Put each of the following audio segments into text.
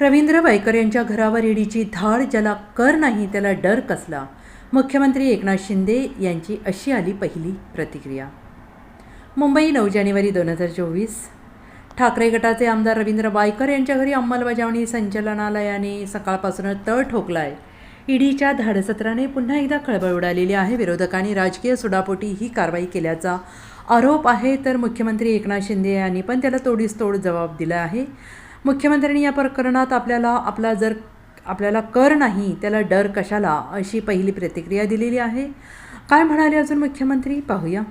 रवींद्र वायकर यांच्या घरावर ईडीची धाड ज्याला कर नाही त्याला डर कसला? मुख्यमंत्री एकनाथ शिंदे यांची अशी आली पहिली प्रतिक्रिया. मुंबई नऊ जानेवारी दोन हजार चोवीस. ठाकरे गटाचे आमदार रवींद्र वायकर यांच्या घरी अंमलबजावणी संचालनालयाने सकाळपासूनच तळ ठोकला आहे ईडीच्या धाडसत्राने पुन्हा एकदा खळबळ उडालेली आहे. विरोधकांनी राजकीय सुडापोटी ही कारवाई केल्याचा आरोप आहे तर मुख्यमंत्री एकनाथ शिंदे यांनी पण त्याला तोडीस तोड जबाब दिला आहे. मुख्यमंत्र्यांनी या प्रकरणात आपल्याला आपला जर आपल्याला कर नाही त्याला डर कशाला अशी पहिली प्रतिक्रिया दिलेली आहे? काय म्हणाले अजून मुख्यमंत्री? पाहूया.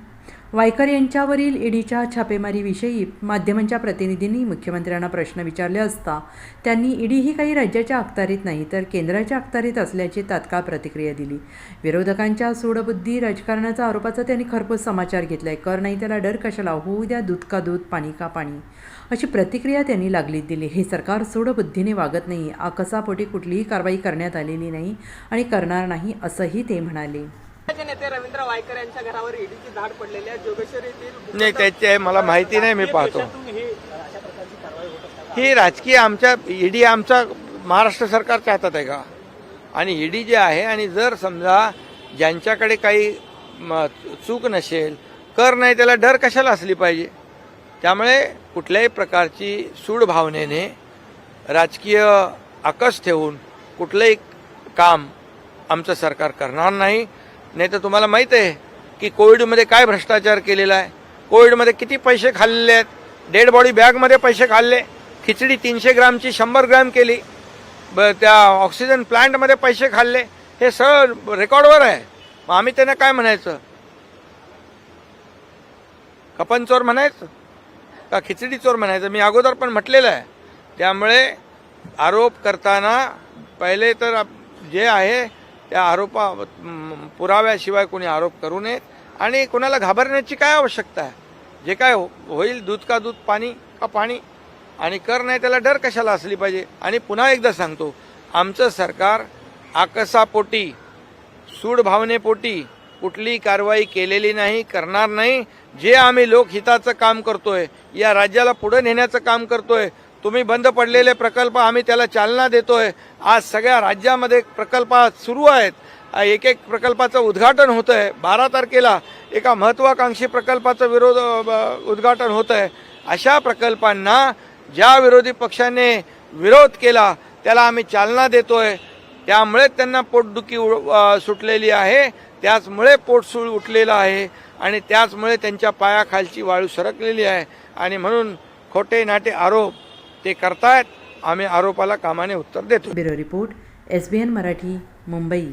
वायकर यांच्यावरील ईडीच्या छापेमारीविषयी माध्यमांच्या प्रतिनिधींनी मुख्यमंत्र्यांना प्रश्न विचारले असता त्यांनी ईडी ही काही राज्याच्या अखत्यारीत नाही तर केंद्राच्या अखत्यारीत असल्याची तात्काळ प्रतिक्रिया दिली. विरोधकांच्या सूडबुद्धी राजकारणाचा आरोपाचा त्यांनी खरपूस समाचार घेतलाय. कर नाही त्याला डर कशाला? होऊ द्या दूध का दूध पाणी का पाणी. अशी प्रतिक्रिया त्यांनी लागली दिली. हे सरकार सूडबुद्धीने वागत नाही. आकसापोटी कुठलीही कारवाई करण्यात आलेली नाही आणि करणार नाही असंही ते म्हणाले. नेते रवींद्र वायकर यांच्या घरावर ईडीची धाड पडलेली आहे. जोगेश्वर येथील नाही त्याचे मला माहिती नाही मी पाहतो. ही राजकीय आमच्या ईडी आमचा महाराष्ट्र सरकारच्या हातात आहे का? आणि ईडी जे आहे आणि जर समजा ज्यांच्याकडे काही चूक नसेल कर नाही त्याला डर कशाला असली पाहिजे? त्यामुळे कुठल्याही प्रकारची सूड भावनेने राजकीय आकस ठेवून कुठलंही काम आमचं सरकार करणार नाही. नाही तर तुम्हाला माहीत आहे की कोविडमध्ये काय भ्रष्टाचार केलेला आहे. कोविडमध्ये किती पैसे खाल्लेले आहेत. डेड बॉडी बॅगमध्ये पैसे खाल्ले. खिचडी तीनशे ग्रामची शंभर ग्राम केली. ब त्या ऑक्सिजन प्लांटमध्ये पैसे खाल्ले. हे सगळं रेकॉर्डवर आहे. मग आम्ही त्यांना काय म्हणायचं? कपन चोर म्हणायचं? का खिचडी चोर म्हणायचं? मी अगोदर पण म्हटलेलं आहे. त्यामुळे आरोप करताना पहिले तर जे आहे त्या आरोपा पुराव्याशिवाय कोणी आरोप करू नयेत. आणि कोणाला घाबरण्याची काय आवश्यकता आहे? जे काय हो- होईल दूध का दूध पाणी का पाणी? आणि कर नाही त्याला डर कशाला असली पाहिजे? आणि पुन्हा एकदा सांगतो आमचं सरकार आकसापोटी सूडभावनेपोटी कुठली कुठलीही कारवाई केलेली नाही करणार नाही. जे आम्ही लोकहिताचं काम करतोय या राज्याला पुढे नेण्याचं काम करतोय तुम्ही बंद पडलेले प्रकल्प आम्ही त्याला चालना देतोय. आज सगळ्या राज्यामध्ये प्रकल्प सुरू आहेत. एक एक प्रकल्पाचं उद्घाटन होतं आहे बारा तारखेला एका महत्वाकांक्षी प्रकल्पाचं विरोध उद्घाटन होतं आहे अशा प्रकल्पांना ज्या विरोधी पक्षाने विरोध केला त्याला आम्ही चालना देतोय. त्यामुळे त्यांना पोटदुखी उ- सुटलेली आहे. त्याचमुळे पोटसूळ उठलेलं आहे आणि त्याचमुळे त्यांच्या पायाखालची वाळू सरकलेली आहे. आणि म्हणून खोटे नाटे आरोप ते करतायत. आम्ही आरोपाला कामाने उत्तर देतो bureau report S B N Marathi Mumbai.